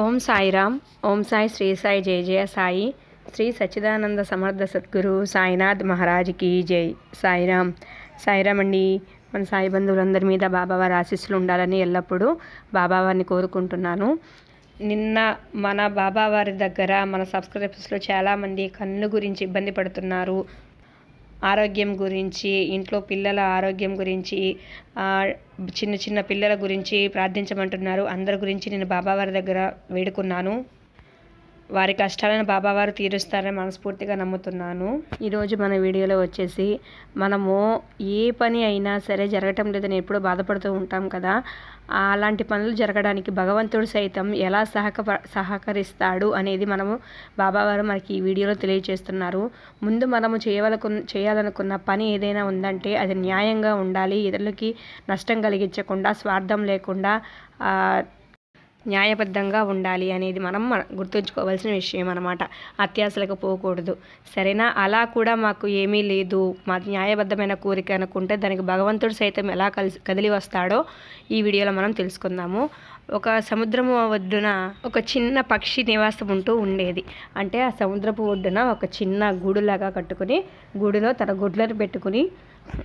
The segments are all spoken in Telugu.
ఓం సాయిరామ్. ఓం సాయి శ్రీ సాయి జయ జయ సాయి. శ్రీ సచ్చిదానంద సమర్థ సద్గురు సాయినాథ్ మహారాజ్కి జై. సాయిరామ్. సాయిరామ్ అండి మన సాయి బంధువులందరి మీద బాబావారి ఆశీస్సులు ఉండాలని ఎల్లప్పుడూ బాబావారిని కోరుకుంటున్నాను. నిన్న మన బాబావారి దగ్గర మన సబ్స్క్రైబర్స్లో చాలామంది కన్ను గురించి ఇబ్బంది పడుతున్నారు. ఆరోగ్యం గురించి ఇంట్లో పిల్లల ఆరోగ్యం గురించి చిన్న చిన్న పిల్లల గురించి ప్రార్థించమంటున్నారు. అందరి గురించి నేను బాబావారి దగ్గర వేడుకున్నాను. వారి కష్టాలను బాబావారు తీరుస్తారని మనస్ఫూర్తిగా నమ్ముతున్నాను. ఈరోజు మన వీడియోలో వచ్చేసి మనము ఏ పని అయినా సరే జరగటం లేదని ఎప్పుడూ బాధపడుతూ ఉంటాం కదా. అలాంటి పనులు జరగడానికి భగవంతుడు సైతం ఎలా సహక సహకరిస్తాడు అనేది మనము బాబావారు మనకి ఈ వీడియోలో తెలియజేస్తున్నారు. ముందు మనము చేయవలకు చేయాలనుకున్న పని ఏదైనా ఉందంటే అది న్యాయంగా ఉండాలి. ఇతరులకి నష్టం కలిగించకుండా స్వార్థం లేకుండా న్యాయబద్ధంగా ఉండాలి అనేది మనం మన- గుర్తుంచుకోవాల్సిన విషయం అనమాట అత్యాశలకు పోకూడదు. సరేనా? అలా కూడా మాకు ఏమీ లేదు. మా న్యాయబద్ధమైన కోరిక అనుకుంటే దానికి భగవంతుడు సైతం ఎలా కలిసి కదిలి వస్తాడో ఈ వీడియోలో మనం తెలుసుకుందాము. ఒక సముద్రము ఒడ్డున ఒక చిన్న పక్షి నివాసం ఉంటూ ఉండేది. అంటే ఆ సముద్రపు ఒడ్డున ఒక చిన్న గూడులాగా కట్టుకుని గూడులో తన గుడ్లను పెట్టుకుని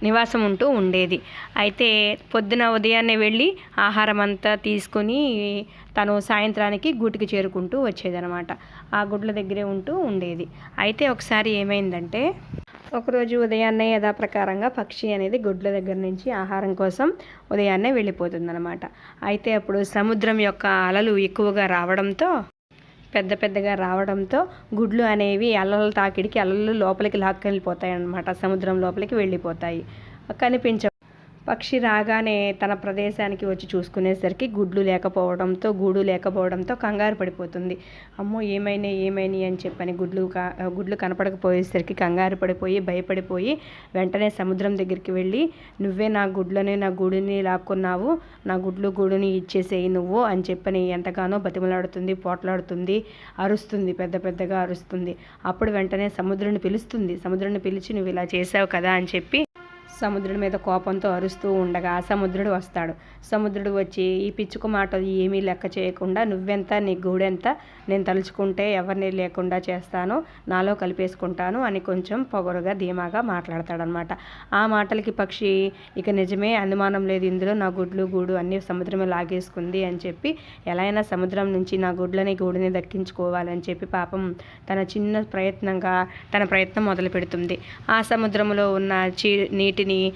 నివాసం ఉంటూ ఉండేది. అయితే పొద్దున ఉదయాన్నే వెళ్ళి ఆహారం అంతా తీసుకొని తను సాయంత్రానికి గూటికి చేరుకుంటూ వచ్చేదనమాట. ఆ గుడ్ల దగ్గరే ఉంటూ ఉండేది. అయితే ఒకసారి ఏమైందంటే ఒకరోజు ఉదయాన్నే యథాప్రకారంగా పక్షి అనేది గుడ్ల దగ్గర నుంచి ఆహారం కోసం ఉదయాన్నే వెళ్ళిపోతుందన్నమాట అయితే అప్పుడు సముద్రం యొక్క అలలు ఎక్కువగా రావడంతో పెద్ద పెద్దగా రావడంతో గుడ్లు అనేవి అలల తాకిడికి అలలు లోపలికి లాక్కెళ్ళిపోతాయి అన్నమాట సముద్రం లోపలికి వెళ్ళిపోతాయి. కనిపించ పక్షి రాగానే తన ప్రదేశానికి వచ్చి చూసుకునేసరికి గుడ్లు లేకపోవడంతో గూడు లేకపోవడంతో కంగారు పడిపోతుంది. అమ్మో ఏమైనా ఏమైనాయి అని చెప్పని గుడ్లు కా- గుడ్లు కనపడకపోయేసరికి కంగారు పడిపోయి భయపడిపోయి వెంటనే సముద్రం దగ్గరికి వెళ్ళి నువ్వే నా గుడ్లని నా గూడుని లాక్కున్నావు. నా గుడ్లు గూడుని ఇచ్చేసేయి నువ్వు అని చెప్పని ఎంతగానో బతిమలాడుతుంది పోట్లాడుతుంది అరుస్తుంది పెద్ద పెద్దగా అరుస్తుంది. అప్పుడు వెంటనే సముద్రుని పిలుస్తుంది. సముద్రుని పిలిచి నువ్వు ఇలా చేసావు కదా అని చెప్పి సముద్రుడి మీద కోపంతో అరుస్తూ ఉండగా ఆ సముద్రుడు వస్తాడు. సముద్రుడు వచ్చి ఈ పిచ్చుకు మాట ఏమీ లెక్క చేయకుండా నువ్వెంత నీ గూడెంత? నేను తలుచుకుంటే ఎవరిని లేకుండా చేస్తాను? నాలో కలిపేసుకుంటాను అని కొంచెం పొగరుగా ధీమాగా మాట్లాడతాడనమాట. ఆ మాటలకి పక్షి ఇక నిజమే అనుమానం లేదు. ఇందులో నా గుడ్లు గూడు అన్నీ సముద్రమే లాగేసుకుంది అని చెప్పి ఎలా అయినా సముద్రం నుంచి నా గుడ్లని గూడుని దక్కించుకోవాలని చెప్పి పాపం తన చిన్న ప్రయత్నంగా తన ప్రయత్నం మొదలు పెడుతుంది ఆ సముద్రంలో ఉన్న చీ నీటిని దాన్ని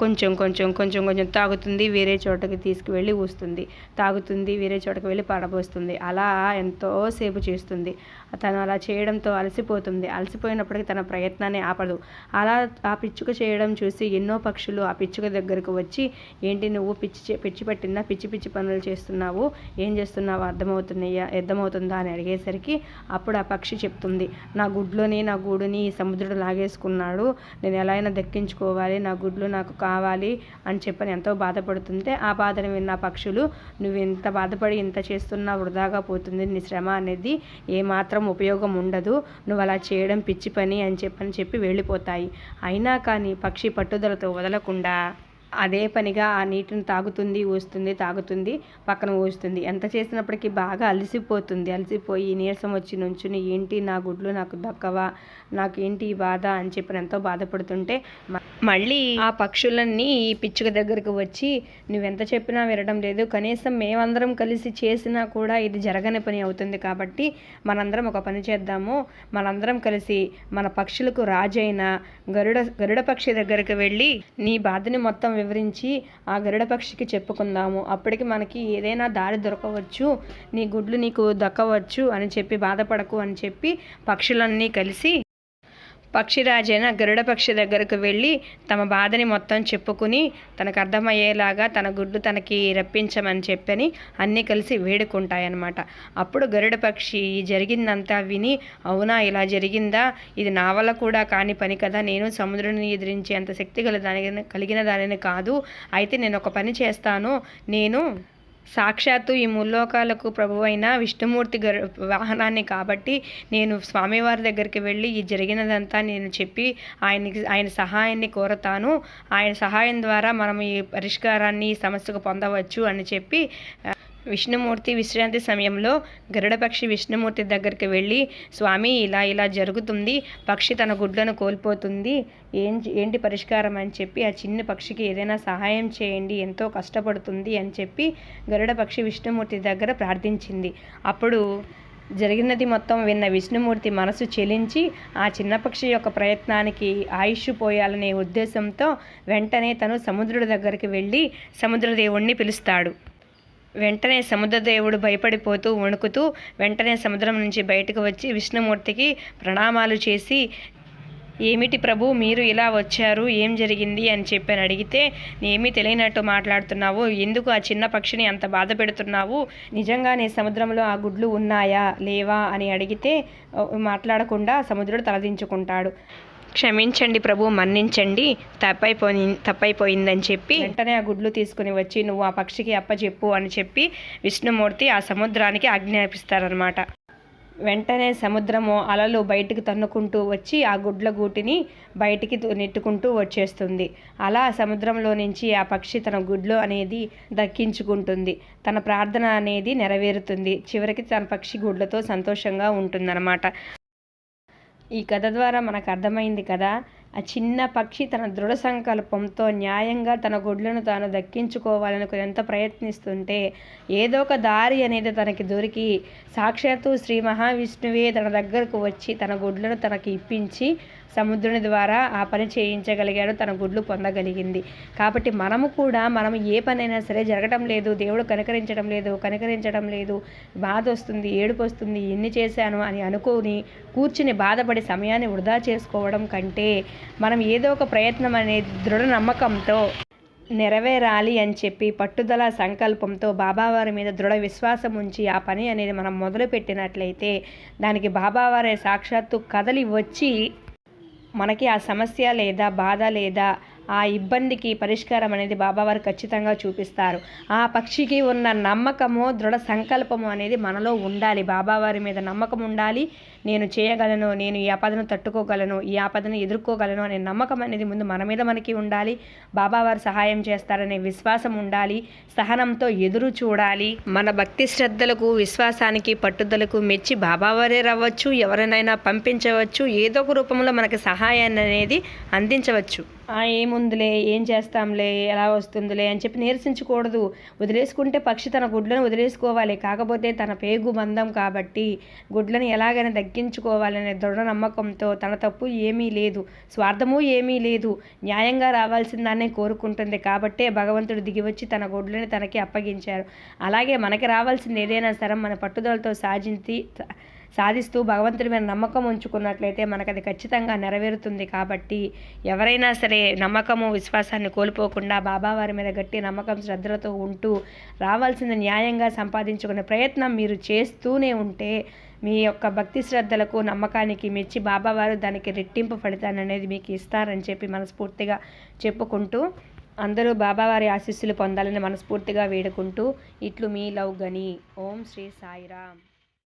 కొంచెం కొంచెం కొంచెం కొంచెం తాగుతుంది వేరే చోటకి తీసుకువెళ్ళి ఊస్తుంది. తాగుతుంది వేరే చోటకి వెళ్ళి పడబోస్తుంది. అలా ఎంతో సేపు చేస్తుంది. తను అలా చేయడంతో అలసిపోతుంది. అలసిపోయినప్పటికీ తన ప్రయత్నాన్ని ఆపదు. అలా ఆ పిచ్చుక చేయడం చూసి ఎన్నో పక్షులు ఆ పిచ్చుక దగ్గరకు వచ్చి ఏంటి నువ్వు పిచ్చి పిచ్చి పట్టిందా? పిచ్చి పిచ్చి పనులు చేస్తున్నావు? ఏం చేస్తున్నావు అర్థమవుతున్నాయా? అర్థమవుతుందా అని అడిగేసరికి అప్పుడు ఆ పక్షి చెప్తుంది నా గుడ్లోని నా గూడుని సముద్రుడు లాగేసుకున్నాడు. నేను ఎలా అయినా దక్కించుకోవాలి. నా గుడ్లు నాకు కావాలి అని చెప్పని ఎంతో బాధపడుతుంటే ఆ బాధను విన్న పక్షులు నువ్వు ఇంత బాధపడి ఇంత చేస్తున్నా వృధాగా పోతుంది నీ శ్రమ అనేది ఏమాత్రం ఉపయోగం ఉండదు. నువ్వు అలా చేయడం పిచ్చి పని అని చెప్పని చెప్పి వెళ్ళిపోతాయి. అయినా కానీ పక్షి పట్టుదలతో వదలకుండా అదే పనిగా ఆ నీటిని తాగుతుంది ఊస్తుంది తాగుతుంది పక్కన ఊస్తుంది. ఎంత చేసినప్పటికీ బాగా అలసిపోతుంది. అలసిపోయి నీరసం వచ్చి నుంచుని ఏంటి నా గుడ్లు నాకు దక్కవా? నాకు ఏంటి ఈ బాధ? అని చెప్పి ఎంతో బాధపడుతుంటే మళ్ళీ ఆ పక్షులన్నీ ఈ పిచ్చుక దగ్గరకు వచ్చి నువ్వెంత చెప్పినా వినడం లేదు. కనీసం మేమందరం కలిసి చేసినా కూడా ఇది జరగని పని అవుతుంది కాబట్టి మనందరం ఒక పని చేద్దాము. మనందరం కలిసి మన పక్షులకు రాజైన గరుడ గరుడ పక్షి దగ్గరకు వెళ్ళి నీ బాధని మొత్తం వివరించి ఆ గరుడ పక్షికి చెప్పుకుందాము. అప్పటికి మనకి ఏదైనా దారి దొరకవచ్చు నీ గుడ్లు నీకు దక్కవచ్చు అని చెప్పి బాధపడకు అని చెప్పి పక్షులన్నీ కలిసి పక్షిరాజైన గరుడ పక్షి దగ్గరకు వెళ్ళి తమ బాధని మొత్తం చెప్పుకుని తనకు అర్థమయ్యేలాగా తన గుడ్డు తనకి రప్పించమని చెప్పని అన్నీ కలిసి వేడుకుంటాయన్నమాట. అప్పుడు గరుడ పక్షి జరిగిందంతా విని అవునా ఇలా జరిగిందా? ఇది నా వల్ల కూడా కాని పని కదా. నేను సముద్రుని ఎదిరించే అంత శక్తి గల దాని కలిగిన దానిని కాదు. అయితే నేను ఒక పని చేస్తాను. నేను సాక్షాత్తు ఈ ముల్లోకాలకు ప్రభువైన విష్ణుమూర్తి గరు వాహనాన్ని కాబట్టి నేను స్వామివారి దగ్గరికి వెళ్ళి ఈ జరిగినదంతా నేను చెప్పి ఆయనకి ఆయన సహాయాన్ని కోరతాను. ఆయన సహాయం ద్వారా మనం ఈ పరిష్కారాన్ని ఈ సమస్యకు పొందవచ్చు అని చెప్పి విష్ణుమూర్తి విశ్రాంతి సమయంలో గరుడపక్షి విష్ణుమూర్తి దగ్గరికి వెళ్ళి స్వామి ఇలా ఇలా జరుగుతుంది. పక్షి తన గుడ్లను కోల్పోతుంది. ఏం ఏంటి పరిష్కారం? అని చెప్పి ఆ చిన్న పక్షికి ఏదైనా సహాయం చేయండి. ఎంతో కష్టపడుతుంది. అని చెప్పి గరుడపక్షి విష్ణుమూర్తి దగ్గర ప్రార్థించింది. అప్పుడు జరిగినది మొత్తం విన్న విష్ణుమూర్తి మనసు చెలించి ఆ చిన్నపక్షి యొక్క ప్రయత్నానికి ఆయుష్ పోయాలనే ఉద్దేశంతో వెంటనే తను సముద్రుడి దగ్గరికి వెళ్ళి సముద్రదేవుణ్ణి పిలుస్తాడు. వెంటనే సముద్రదేవుడు భయపడిపోతూ వణుకుతూ వెంటనే సముద్రం నుంచి బయటకు వచ్చి విష్ణుమూర్తికి ప్రణామాలు చేసి ఏమిటి ప్రభు మీరు ఇలా వచ్చారు? ఏం జరిగింది? అని చెప్పని అడిగితే ఏమీ తెలియనట్టు మాట్లాడుతున్నావు. ఎందుకు ఆ చిన్న పక్షిని అంత బాధ పెడుతున్నావు? నిజంగానే సముద్రంలో ఆ గుడ్లు ఉన్నాయా? లేవా? అని అడిగితే మాట్లాడకుండా సముద్రుడు తలదించుకుంటాడు. క్షమించండి ప్రభు మన్నించండి. తప్పైపోయి తప్పైపోయిందని చెప్పి వెంటనే ఆ గుడ్లు తీసుకుని వచ్చి నువ్వు ఆ పక్షికి అప్పచెప్పు అని చెప్పి విష్ణుమూర్తి ఆ సముద్రానికి ఆజ్ఞాపిస్తారనమాట వెంటనే సముద్రము అలలు బయటికి తన్నుకుంటూ వచ్చి ఆ గుడ్ల గూటిని బయటికి తు- నెట్టుకుంటూ వచ్చేస్తుంది. అలా సముద్రంలో నుంచి ఆ పక్షి తన గుడ్లు అనేది దక్కించుకుంటుంది. తన ప్రార్థన అనేది నెరవేరుతుంది. చివరికి తన పక్షి గుడ్లతో సంతోషంగా ఉంటుందన్నమాట. ఈ కథ ద్వారా మనకు అర్థమైంది కదా ఆ చిన్న పక్షి తన దృఢ సంకల్పంతో న్యాయంగా తన గుడ్లను తాను దక్కించుకోవాలని ఎంత ప్రయత్నిస్తుంటే ఏదో ఒక దారి అనేది తనకి దొరికి సాక్షాత్తు శ్రీ మహావిష్ణువే తన దగ్గరకు వచ్చి తన గుడ్లను తనకి ఇప్పించి సముద్రుని ద్వారా ఆ పని చేయించగలిగాడు తన గుడ్లు పొందగలిగింది. కాబట్టి మనము కూడా మనం ఏ పనైనా సరే జరగటం లేదు దేవుడు కనికరించడం లేదు కనికరించడం లేదు బాధ వస్తుంది ఏడుపు వస్తుంది ఎన్ని చేశాను అని అనుకోని కూర్చుని బాధపడి సమయాన్ని వృధా చేసుకోవడం కంటే మనం ఏదో ఒక ప్రయత్నం అనేది దృఢ నమ్మకంతో నెరవేరాలి అని చెప్పి పట్టుదల సంకల్పంతో బాబావారి మీద దృఢ విశ్వాసం ఉంచి ఆ పని అనేది మనం మొదలుపెట్టినట్లయితే దానికి బాబావారే సాక్షాత్తు కదలి వచ్చి మనకి ఆ సమస్య లేదా బాధ లేదా ఆ ఇబ్బందికి పరిష్కారం అనేది బాబావారు ఖచ్చితంగా చూపిస్తారు. ఆ పక్షికి ఉన్న నమ్మకము దృఢ సంకల్పము అనేది మనలో ఉండాలి. బాబావారి మీద నమ్మకం ఉండాలి. నేను చేయగలను నేను ఈ ఆపదను తట్టుకోగలను ఈ ఆపదను ఎదుర్కోగలను అనే నమ్మకం అనేది ముందు మన మీద మనకి ఉండాలి. బాబావారు సహాయం చేస్తారనే విశ్వాసం ఉండాలి. సహనంతో ఎదురు చూడాలి. మన భక్తి శ్రద్ధలకు విశ్వాసానికి పట్టుదలకు మెచ్చి బాబావారే రావచ్చు. ఎవరినైనా పంపించవచ్చు. ఏదో ఒక రూపంలో మనకి సహాయాన్ని అనేది అందించవచ్చు. ఏముందిలే ఏం చేస్తాంలే ఎలా వస్తుందిలే అని చెప్పి నీరసించకూడదు. వదిలేసుకుంటే పక్షి తన గుడ్లను వదిలేసుకోవాలి. కాకపోతే తన పేగు బంధం కాబట్టి గుడ్లను ఎలాగైనా దక్కించుకోవాలనే దృఢ నమ్మకంతో తన తప్పు ఏమీ లేదు. స్వార్థము ఏమీ లేదు. న్యాయంగా రావాల్సిందాన్ని కోరుకుంటుంది. కాబట్టే భగవంతుడు దిగివచ్చి తన గుడ్లని తనకి అప్పగించారు అలాగే మనకి రావాల్సింది ఏదైనా సరే మన పట్టుదలతో సాధించి సాధిస్తూ భగవంతుడి మీద నమ్మకం ఉంచుకున్నట్లయితే మనకు అది ఖచ్చితంగా నెరవేరుతుంది కాబట్టి ఎవరైనా సరే నమ్మకము విశ్వాసాన్ని కోల్పోకుండా బాబావారి మీద గట్టి నమ్మకం శ్రద్ధలతో ఉంటూ రావాల్సిన న్యాయంగా సంపాదించుకునే ప్రయత్నం మీరు చేస్తూనే ఉంటే మీ యొక్క భక్తి శ్రద్ధలకు నమ్మకానికి మెచ్చి బాబావారు దానికి రెట్టింపు ఫలితాన్ని అనేది మీకు ఇస్తారని చెప్పి మనస్ఫూర్తిగా చెప్పుకుంటూ అందరూ బాబావారి ఆశీస్సులు పొందాలని మనస్ఫూర్తిగా వేడుకుంటూ ఇట్లు మీ లవ్ గని. ఓం శ్రీ సాయిరామ్.